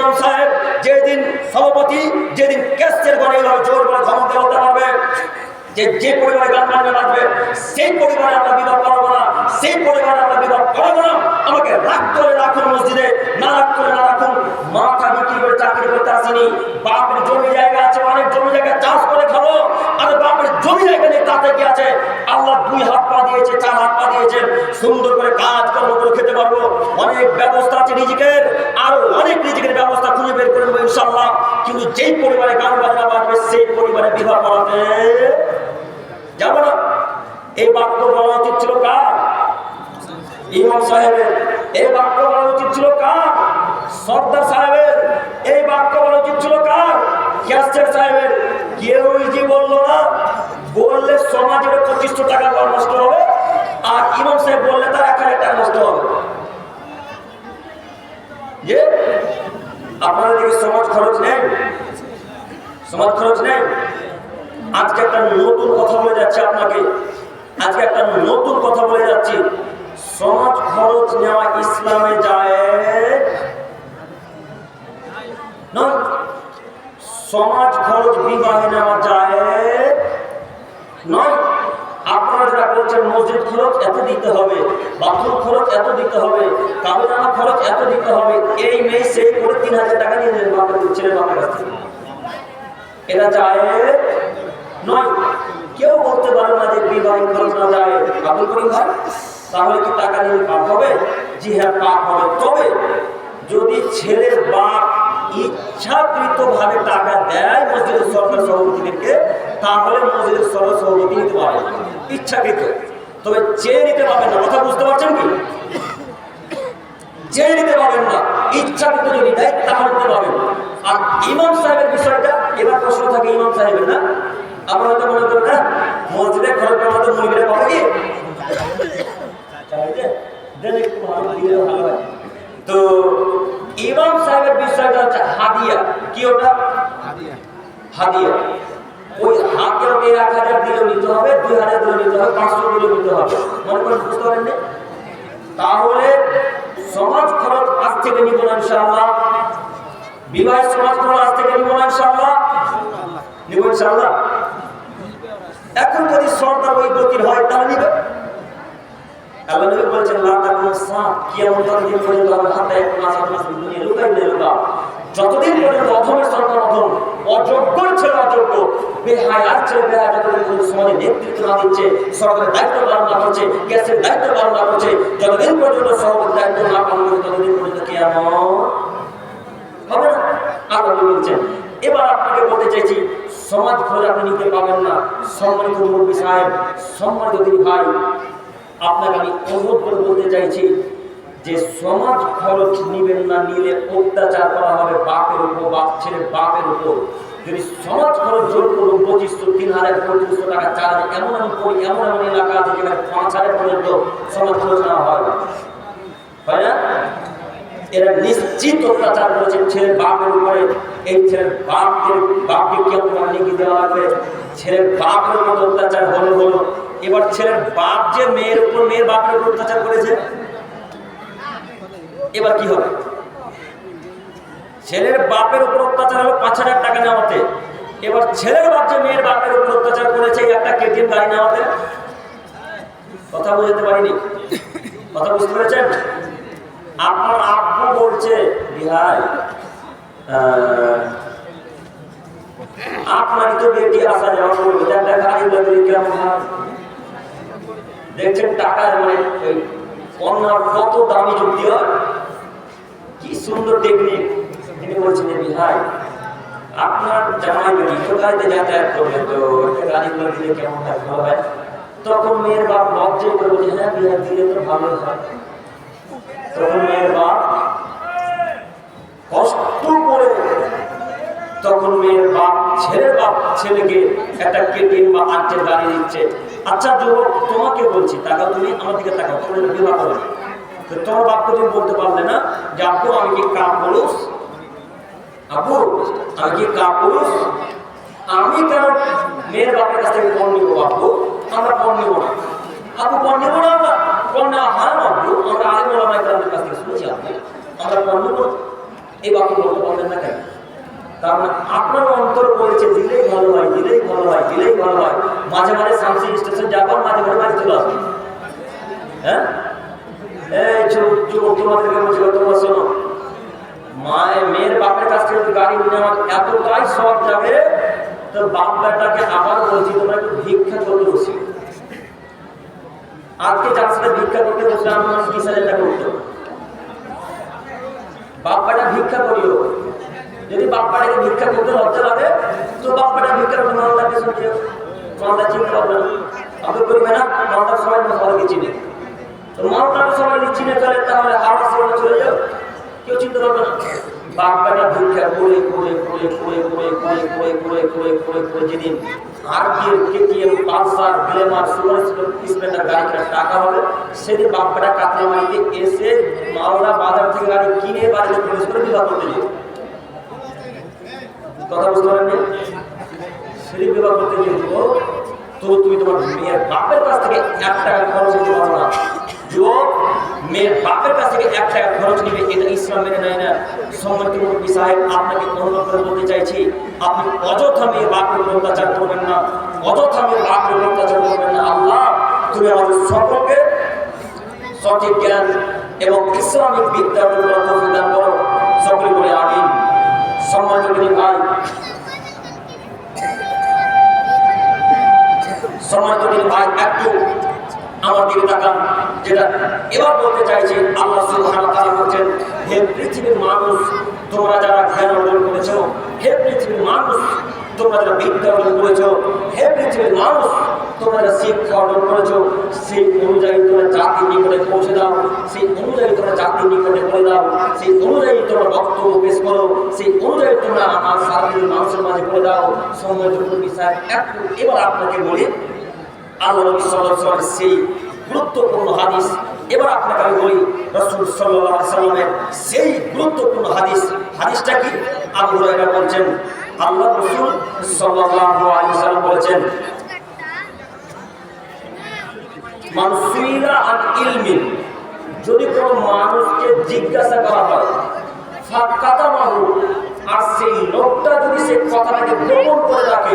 ইমাম সাহেব যেদিন সভাপতি, যেদিন ক্যাস্টের ঘরে এইভাবে জোর করে ক্ষমতা হতে পারবে? যে যে পরিবারে গান বাজনা লাগবে সেই পরিবারে আমরা বিবাহ করাবো না। সেই পরিবারে আমরা বিবাহ করাবো না। আমাকে রাগ করে রাখুন মসজিদে, না রাগ করে না রাখুন। মাথা বিক্রি করে চাকরি করতে আসিনি। বাপের জমি জায়গা আছে, অনেক জমি জায়গা চাষ করে খাব। জায়গা নেই তাতে কি আছে? আল্লাহ দুই হাত পা দিয়েছে, চার হাত পা দিয়েছে। সুন্দর করে কাজ কর্ম করে খেতে পারব। অনেক ব্যবস্থা আছে নিজেকের আরও অনেক নিজেকের ব্যবস্থা খুঁজে বের করে দেবো ইনশাল্লাহ কিন্তু যেই পরিবারে গান বাজনা বাজবে, সেই পরিবারে বিবাহ করাতে যাব না। এই বাক্য বলা উচিত ছিল কার? ইমাম সাহেবের। এই বাক্য বলা উচিত ছিল কার? সর্দার সাহেবের। এই বাক্য বলা উচিত ছিল কার? ক্যাস্টের সাহেবের। কেউই যে বলল না। বললে সমাজের পঁচিশশো টাকা ঘর নষ্ট হবে, আর ইমাম সাহেব বললে তার এক হাজার নষ্ট হবে। যে? আপনাদের দিকে সমাজ খরচ নেই? সমাজ খরচ নেই? আজকে একটা নতুন কথা বলে যাচ্ছে আপনাকে। আজকে একটা নতুন কথা বলে যাচ্ছি। সমাজ খরচ নেওয়া ইসলামে যায়? সমাজ খরচ বিবাহে নেওয়া যায় নয় আপনারা যারা বলছেন মসজিদ খরচ এত দিতে হবে, বাথরুম খরচ এত দিতে হবে কাবিনামা খরচ এত দিতে হবে, এই মেয়ে সেই করে তিন হাজার টাকা নিয়ে নেবেন বাপের ছেলে বাপের কাছ থেকে এটা যায় নয়, কেউ বলতে পারে না যে বিবাহিত খরচ না যায়। আবুল করিম ভাই, তাহলে কি টাকা নিয়ে পাপ হবে? জি হ্যাঁ পাপ হবে। তবে যদি ছেলের বাপ ইচ্ছাকৃত ভাবে টাকা দেয় মসজিদের সরকার সভাপতিদেরকে, তাহলে মসজিদের সরকার সভাপতি নিতে পারে। ইচ্ছাকৃত। তবে চেয়ে নিতে পারবেন না। কথা বুঝতে পারছেন কি? চেয়ে নিতে পারবেন না। ইচ্ছাকৃত যদি দেয় তাহলে নিতে পারবেন। আর ইমাম সাহেবের বিষয়টা এবার প্রশ্ন থাকে ইমাম সাহেবের না? আমরা হয়তো মনে করেন না মসজিদে খরচ করার মতো মুরগিটা পাবে কি? হয়। তো ইমাম সাহেবের বিষয়টা হচ্ছে হাদিয়া। কি ওটা? হাদিয়া। হাদিয়া। ওই ওকে এক হাজার দিলেও নিতে হবে, দুই হাজার দিলেও নিতে হবে, পাঁচশো দিলেও নিতে হবে। মনে করেন, বুঝতে পারেন তাহলে সমাজ খরচ আজ থেকে নিব না ইনশাআল্লাহ। বিবাহের সমাজ খরচ আজ থেকে নিব না ইনশাআল্লাহ। নিব ইনশাআল্লাহ। এখন যদি সরকার ওই গতির হয়, তাহলে নিবে। আল্লাহ নবী বলেছেন, লা তাকুন সাত কিয়ামতের দিন পর্যন্ত হবে হাতে এক মাস এক মাস দুনিয়া লুকাই না লুকা যতদিন পর্যন্ত অধমের সরকার অধম অযোগ্যর ছেলে অযোগ্য বেহায়ার ছেলে, বেহায় যতদিন পর্যন্ত সমাজে নেতৃত্ব না দিচ্ছে, সরকারের দায়িত্ব পালন না করছে, গ্যাসের দায়িত্ব পালন না করছে, যতদিন পর্যন্ত সভাপতির দায়িত্ব না পালন করছে, ততদিন পর্যন্ত কিয়ামত হবে না। আল্লাহ বলছেন। এবার আপনাকে বলতে চাইছি, সমাজ খোঁজ আপনি নিতে পাবেন না। সম্মানিত মুরব্বী সাহেব, সম্মানিত দিদি ভাই, আপনাকে আমি অনুরোধ করে বলতে চাইছি যে সমাজ খরচ নিবেন না, নিলে অত্যাচার করা হবে বাপের উপর, বাপ ছেলে বাপের উপর। যদি সমাজ খরচ জোর করুন পঁচিশশো তিন হাজার পঁচিশশো টাকা চার হাজার এমন এমন করি, এমন এমন এলাকা আছে যেখানে পাঁচ হাজার পর্যন্ত সমাজ খরচ নেওয়া হয় না। না? এরা নিশ্চিত অত্যাচার করেছে ছেলের বাপের উপরে, এই ছেলের বাপকে বাপকে কেমন লিখে দেওয়া হবে ছেলের বাপের মতো অত্যাচার হলো হলো। এবার ছেলের বাপ যে মেয়ের উপর, মেয়ের বাপের উপর অত্যাচার করেছে এবার কি হবে? ছেলের বাপের উপর অত্যাচার হলো পাঁচ হাজার টাকা নেওয়াতে। এবার ছেলের বাপ যে মেয়ের বাপের উপর অত্যাচার করেছে একটা কেটিএম গাড়ি নেওয়াতে, কথা বুঝতে পারিনি। কথা বুঝতে পেরেছেন? আপনার আব্বু বলছে, বিহাই আপনারই তো বেটি আসা যাওয়া করবে কেমন দেখছেন টাকার মানে ওই অন্যার কত দামি যুক্তি হয়? কি সুন্দর টেকনিক তিনি বলছেন আপনার জামাই যাতায়াত করবে তো গাড়িগুলো দিলে কেমন ভালো হয় তখন মেয়ের বাপ লজ্জায় করে বলছে হ্যাঁ বিহার দিলে তো ভালো হয়। তখন মেয়ের বাপ কষ্ট করে তখন মেয়ের বাপ, ছেলের বাপ, ছেলেকে একটা কেটিএম বা আর্টের গাড়ি দিচ্ছে। আচ্ছা যুবক, তোমাকে বলছি টাকা তুমি আমার দিকে টাকা তোমার বিবাহ করো। তো তোমার বাপকে তুমি বলতে পারলে না যে, আব্বু, আমি কি কাপ পুরুষ? আব্বু, আমি কি কাপ পুরুষ? আমি কেন মেয়ের বাপের কাছ থেকে পণ নিবো বাপু? আমরা পণ নিবো না। আপু পণ নিবো না আমরা? পণ নেওয়া হয় না আব্বু আমরা আগে বলা নাই তাদের কাছ থেকে শুনেছি আপনি। এই বাক্য বলতে পারবেন না কেন? তার মানে আপনার অন্তর বলেছে, দিলেই ভালো হয়, দিলেই ভালো হয়, দিলেই ভালো হয়। মাঝে মাঝে শামসি স্টেশন যাবার মাঝে মাঝে বাড়ি চলে আসবে। হ্যাঁ? এই মায়ের বাপের কাছ থেকে গাড়ি আমার এতটাই সব যাবে তো বাপ বেটাকে আবার বলছি, তোমরা একটু ভিক্ষা করতে বসি। আজকে যার সাথে ভিক্ষা করতে বসলে আমার হাজার টাকা উঠতো বাপ ভিক্ষা করিও। যদি বাপ বেটাকে ভিক্ষা করতে লজ্জা লাগে, তো বাপ বেটা ভিক্ষা করতে মালদাকে শুনছে মালদা চিনতে পারবে না আপনি করবে না মালদার সবাই সবাইকে চিনে তো মালদাকে সবাই চিনে চলে তাহলে হাওড়া সেবা চলে যাও না বাপ বেটা ভিক্ষা করে করে করে করে করে করে করে করে করে করে করে যেদিন আর KTM Pulsar Glamour Super Splendor গাড়ি কেনার টাকা হবে সেদিন বাপ বেটা কাতলামারিতে এসে মালদা বাজার থেকে গাড়ি কিনে বাড়িতে প্রবেশ করে বিবাহ করতে যাবে কথা বুঝতে পারেননি সেদিন বিবাহ করতে গিয়ে তো তুমি তোমার মেয়ের বাপের কাছ থেকে এক টাকা খরচ নিতে পারো না যুবক মেয়ের বাপের কাছ থেকে এক টাকা খরচ নিবে, এটা ইসলাম মেনে নেয় না। সম্মানিত মুরব্বী সাহেব, আপনাকে অনুরোধ করে বলতে চাইছি, আপনি অযথা মেয়ের বাপের অত্যাচার করবেন না, অযথা মেয়ের বাপের উপর অত্যাচার করবেন না। আল্লাহ, তুমি আমাদের সকলকে সঠিক জ্ঞান এবং ইসলামিক বিদ্যার উপর দান করো। সকলে বলে আমিন। সম্মানিত ভাই সম্মানিত ভাই, একটু আমার দিকে তাকান, যেটা এবার বলতে চাইছি, আল্লাহ সুবহানাহু তাআলা বলছেন, হে পৃথিবীর মানুষ, তোমরা যারা জ্ঞান অর্জন করেছ, হে পৃথিবীর মানুষ, তোমরা যারা বিদ্যা অর্জন করেছ, হে পৃথিবীর মানুষ, তোমরা যারা শিক্ষা অর্জন করেছ, সেই অনুযায়ী তোমরা জাতির নিকটে পৌঁছে দাও, সেই অনুযায়ী তোমরা জাতির নিকটে বলে দাও, সেই অনুযায়ী তোমরা বক্তব্য পেশ করো, সেই অনুযায়ী তোমরা আমার সাধারণ মানুষের মাঝে বলে দাও। সাহেব, একটু এবার আপনাকে বলি আল্লাহ সাল্লাল্লাহু সেই গুরুত্বপূর্ণ হাদিস। এবার আপনাকে আমি বলি, রাসূল আলাইহি সাল্লামের সেই গুরুত্বপূর্ণ হাদিস। হাদিসটা কি? আবু হুরায়রা বলছেন, আল্লাহ রাসূল সাল্লাল্লাহু আলাইহি সাল্লাম বলেছেন যদি কোনো মানুষকে জিজ্ঞাসা করা হয়, ফাকাতামাহু আর সেই লোকটা যদি সেই কথাটাকে গোপন করে রাখে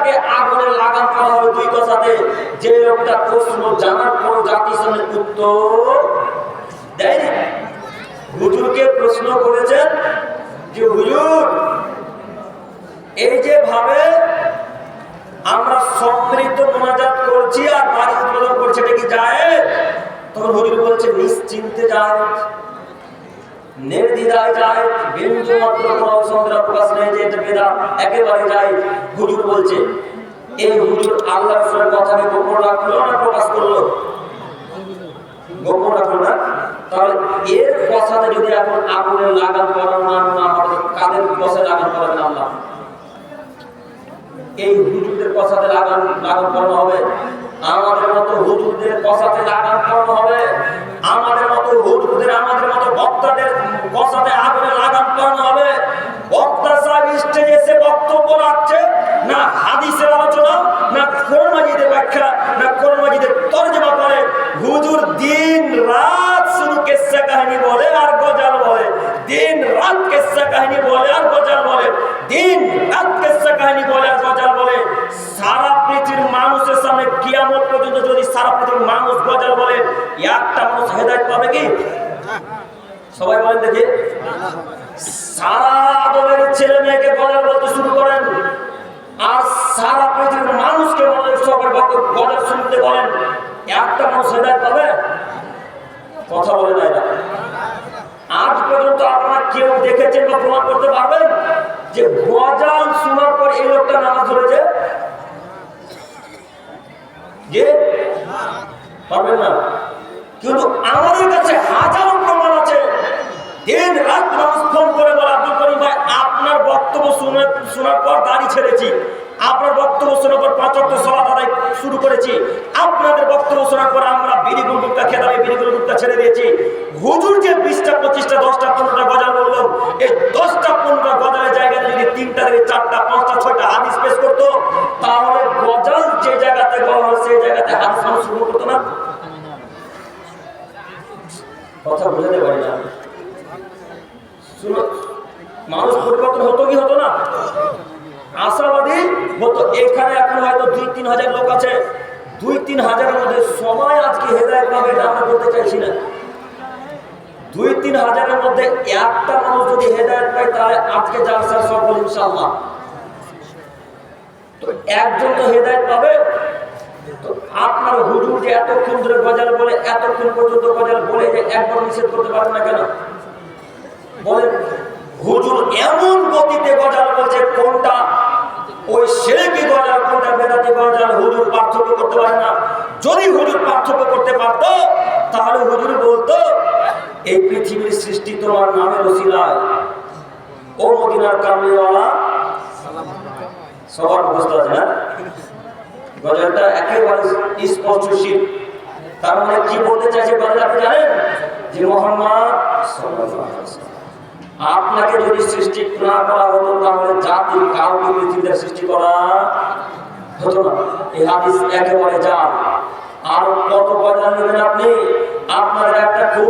হবে দুই কথাতে যে লোকটা প্রশ্ন জানার পর জাতিসংঘের উত্তর দেয়নি। হুজুরকে প্রশ্ন করেছেন যে, হুজুর, এই যে ভাবে আমরা সম্মিলিত মোনাজাত করছি আর বাড়ি উদ্বোধন করছি, এটা কি যায় তখন হুজুর বলছে, নিশ্চিন্তে যায় নির্দ্বিধায় যায় বিন্দু মাত্র কোনো সন্দেহ প্রকাশ নেই যে এটা বেদা একেবারে যায় হুজুর বলছে এই হুজুর আল্লাহ রসুলের কথাকে গোপন রাখল না প্রকাশ করল। গোপন রাখল না তাহলে এর কথাতে যদি এখন আগুনের লাগাম করানো না হয় কাদের বসে লাগাম করেন আল্লাহ? এই হুজুরদের কথাতে লাগান লাগান করানো হবে। আমাদের মতো হুজুরদের কথাতে লাগান করানো হবে। আমাদের মতো হুজুরদের, আমাদের মতো বক্তাদের কথাতে আগুনে লাগান করানো হবে। বক্তা সাহেব স্টেজে এসে বক্তব্য রাখছে, না একটা মানুষ হেদায়ত পাবে কি? সবাই বলেন দেখি। সারা আদমের ছেলে মেয়েকে গজাল বলতে শুরু করেন। আর সারা পৃথিবীর মানুষকে বলেন, সবার গজাল শুনতে বলেন, একটা মানুষ হেদায়ত পাবে? কথা বলে না। এরা আজ পর্যন্ত আপনারা কেউ দেখেছেন বা প্রমাণ করতে পারবেন যে গজাল শোনার পর এই লোকটা নামাজ ধরেছে যে পারবেন না? কিন্তু আমাদের কাছে হাজারো প্রমাণ আছে। দিন রাত মানুষ ফোন করে বলে, আব্দুল করিম ভাই, আপনার বক্তব্য শুনে শোনার পর দাড়ি ছেড়েছি। আপনার বক্তব্য শোনার পর পাঁচ অর্থ সভা আদায় শুরু করেছি। আপনাদের বক্তব্য শোনার পর আমরা বিড়ি গুলগুপ্তা খেতাম বিড়ি গুলগুপ্তা ছেড়ে দিয়েছি হুজুর যে বিশটা পঁচিশটা দশটা পনেরোটা গজাল বলল এই দশটা পনেরোটা গজালের জায়গায় যদি তিনটা থেকে চারটা পাঁচটা ছয়টা হাদিস পেশ করতো তাহলে গজাল যে জায়গাতে বলা হয় সেই জায়গাতে হাদিস মানুষ শুরু করতো না কথা বোঝাতে পারি না শুনো মানুষ পরিবর্তন হতো কি হতো না আশাবাদী হতো এখানে এখন হয়তো দুই, তিন হাজার লোক আছে। দুই, তিন হাজারের মধ্যে সবাই আজকে হেদায়ত পাবে এটা আমরা বলতে চাইছি না। দুই, তিন হাজারের মধ্যে একটা মানুষ যদি হেদায়ত পায়, তাহলে আজকে জালসার সফল ইনশাল্লাহ তো একজন তো হেদায়ত পাবে। তো আপনার হুজুর যে এতক্ষণ ধরে গজাল বলে, এতক্ষণ পর্যন্ত গজাল বলে যে একবার নিষেধ করতে পারেন না কেন? বলেন, হুজুর এমন গতিতে গজাল বলছে, কোনটা? ওই সেরেকি গজাল কোনটা বেদাতি গজাল হুজুর পার্থক্য করতে পারে না। যদি হুজুর পার্থক্য করতে পারতো, তাহলে হুজুর বলতো, এই পৃথিবীর সৃষ্টি তোমার নামের ওসিলায় ও মদিনার কামলিওয়ালা সবার অবস্থা আছে না? গজলটা একেবারে স্পষ্ট শীত তার মানে কি বলতে চাইছে গজল আপনি জানেন? যে মোহাম্মদ সাল্লাল্লাহু আলাইহি আপনাকে যদি সৃষ্টি না করা হতো, তাহলে জাতি কাউকে পৃথিবীতে সৃষ্টি করা হতো না। এই হাদিস একেবারে যান আর কত পয়সা নেবেন আপনি? আপনার একটা খুব